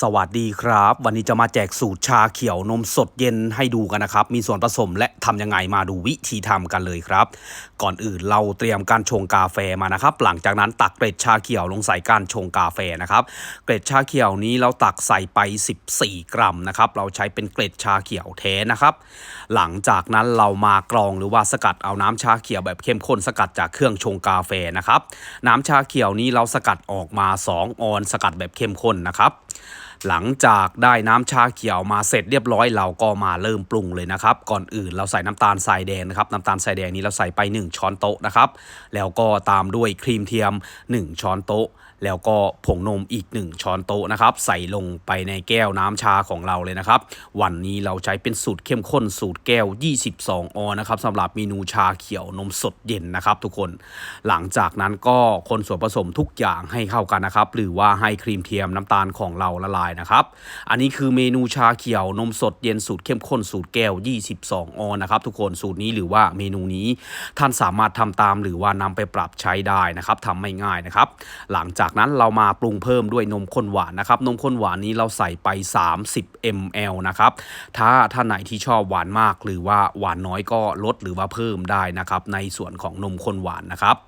สวัสดีครับ วันนี้จะมาแจกสูตรชาเขียวนมสดเย็นให้ดูกันนะครับ มีส่วนผสมและทำยังไงมาดูวิธีทำกันเลยครับ ก่อนอื่นเราเตรียมการชงกาแฟมานะครับ หลังจากนั้นตักเกล็ดชาเขียวลงใส่การชงกาแฟนะครับ เกล็ดชาเขียวนี้เราตักใส่ไป 14 กรัมนะครับ เราใช้เป็นเกล็ดชาเขียวแท้นะครับ หลังจากนั้นเรามากรองหรือว่าสกัดเอาน้ำชาเขียวแบบเข้มข้นสกัดจากเครื่องชงกาแฟนะครับ น้ำชาเขียวนี้เราสกัดออกมา 2 ออนสกัดแบบเข้มข้นนะครับ หลังจากได้น้ำชาเขียวมาเสร็จเรียบร้อยเราก็มาเริ่มปรุงเลยนะครับ ก่อนอื่นเราใส่น้ำตาลทรายแดงนะครับน้ำตาลทรายแดงนี้เราใส่ไป 1 ช้อนโต๊ะนะครับ แล้วก็ตามด้วยครีมเทียม 1 ช้อนโต๊ะ แล้วก็ผงนมอีก 1 ช้อนโต๊ะนะครับ ใส่ลงไปในแก้วน้ำชาของเราเลยนะครับ วันนี้เราใช้เป็นสูตรเข้มข้นสูตรแก้ว 22 ออนนะครับสำหรับเมนูชาเขียวนมสดเย็นนะครับ ทุกคน หลังจากนั้นก็คนส่วนผสมทุกอย่างให้เข้ากันนะครับ หรือว่าให้ครีมเทียมน้ำตาลของเราละลายนะครับ อันนี้คือเมนูชาเขียวนมสดเย็นสูตรเข้มข้นสูตรแก้ว 22 ออนนะครับ ทุกคนสูตรนี้หรือว่าเมนูนี้ท่านสามารถทำตามหรือว่านำไปปรับใช้ได้นะครับทำไม่ง่ายนะครับ หลังจากากนั้นเรามาปรุงเพิ่มด้วยนมข้นหวานนะครับนมข้นหวานนี้เราใส่ไป 30 ml นะครับถ้าท่านไหนที่ชอบหวานมากหรือว่าหวานน้อยก็ลดหรือว่าเพิ่มได้นะครับในส่วนของนมข้นหวานนะครับ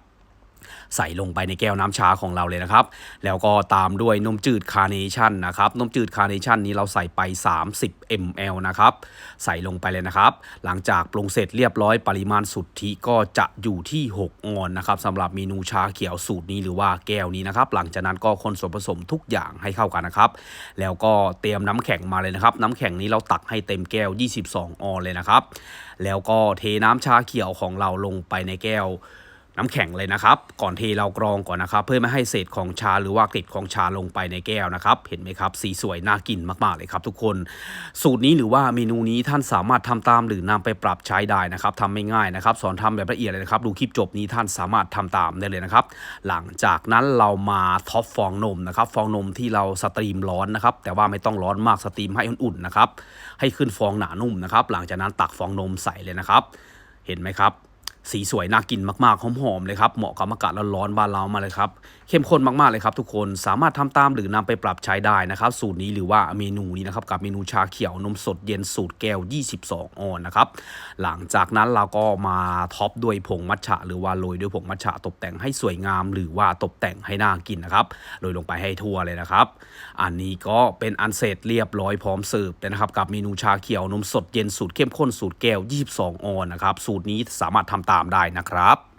ใส่ลงไปในแก้วน้ำชาของเราเลยนะครับ แล้วก็ตามด้วยนมจืดคาร์เนชั่นนะครับนมจืดคาร์เนชั่นนี้เราใส่ไป 30 ml นะครับใส่ลงไปเลยนะครับ หลังจากปรุงเสร็จเรียบร้อยปริมาณสุทธิก็จะอยู่ที่ 6 ออนนะครับสำหรับเมนูชาเขียวสูตรนี้หรือว่าแก้วนี้นะครับ หลังจากนั้นก็คนส่วนผสมทุกอย่างให้เข้ากันนะครับ แล้วก็เตรียมน้ำแข็งมาเลยนะครับ น้ำแข็งนี้เราตักให้เต็มแก้ว 22 ออนเลยนะครับ แล้วก็เทน้ำชาเขียวของเราลงไปในแก้ว น้ำแข็งเลยนะครับ ก่อนเทเรากรองก่อนนะครับ เพื่อไม่ให้เศษของชาหรือว่ากล็ดของชาลงไปในแก้วนะครับ เห็นไหมครับ สีสวยน่ากินมากๆเลยครับทุกคน สูตรนี้หรือว่าเมนูนี้ท่านสามารถทำตามหรือนำไปปรับใช้ได้นะครับทำไม่ง่ายนะครับ สอนทำแบบละเอียดเลยนะครับ ดูคลิปจบนี้ท่านสามารถทำตามได้เลยนะครับ หลังจากนั้นเรามาท็อปฟองนมนะครับ ฟองนมที่เราสตรีมร้อนนะครับ แต่ว่าไม่ต้องร้อนมากสตรีมให้อุ่นๆนะครับ ให้ขึ้นฟองหนานุ่มนะครับ หลังจากนั้นตักฟองนมใส่เลยนะครับ เห็นไหมครับ สีสวยน่ากินมากๆหอมๆเลยครับเหมาะกับอากาศร้อนๆบ้านเรามาเลยครับเข้มข้นมากๆเลยครับทุกคนสามารถทำตามหรือนำไปปรับใช้ได้นะครับสูตรนี้หรือว่าเมนูนี้นะครับกับเมนูชาเขียวนมสดเย็นสูตรแก้ว 22 ออนนะครับหลังจากนั้นเราก็มาท็อปด้วยผงมัทฉะหรือว่าโรยด้วยผงมัทฉะตกแต่งให้สวยงาม หรือว่าตกแต่งให้น่ากินนะครับโรยลงไปให้ทั่วเลยนะครับ อันนี้ก็เป็นอันเสร็จเรียบร้อยพร้อมเสิร์ฟเลยนะครับกับเมนูชาเขียวนมสดเย็นสูตรเข้มข้นสูตรแก้ว 22 ออนนะครับสูตรนี้สามารถทำตามได้นะครับ